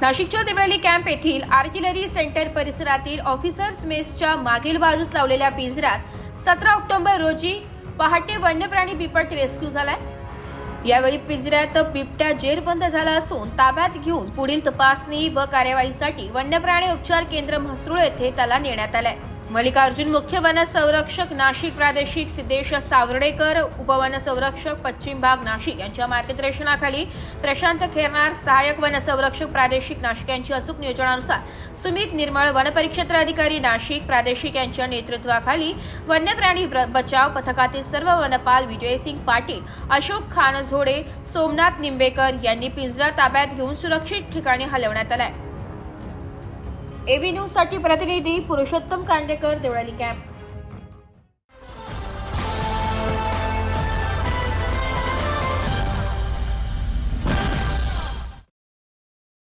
नाशिकच्या देवळाली कॅम्प येथील artillery centre परिसरातील ऑफिसर्स मेसच्या मागील बाजूस लावलेल्या पिंजऱ्यात सतरा ऑक्टोबर रोजी पहाटे वन्यप्राणी बिबट रेस्क्यू झालाय. यावेळी पिंजऱ्यात बिबट्या जेरबंद झाला असून ताब्यात घेऊन पुढील तपासणी व कार्यवाहीसाठी वन्यप्राणी उपचार केंद्र म्हसरूळ येथे त्याला नेण्यात आलाय. मल्लिकार्जुन मुख्य वन संरक्षक नाशिक प्रादेशिक सिद्धेश सावर्डेकर उपवन संरक्षक पश्चिम भाग नाशिक यांच्या मार्गदर्शनाखाली प्रशांत खेरनार सहाय्यक वन संरक्षक प्रादेशिक नाशिक यांच्या अचूक नियोजनानुसार सुमित निर्मळ वनपरिक्षेत्र अधिकारी नाशिक प्रादेशिक यांच्या नेतृत्वाखाली वन्यप्राणी ब- बचाव पथकातील सर्व वनपाल विजयसिंग पाटील अशोक खानझोडे सोमनाथ निंबेकर यांनी पिंजरा ताब्यात घेऊन सुरक्षित ठिकाणी हलवण्यात आलाय. एबी साठी प्रतिनिधी पुरुषोत्तम कांडेकर देवळाली कॅम्प.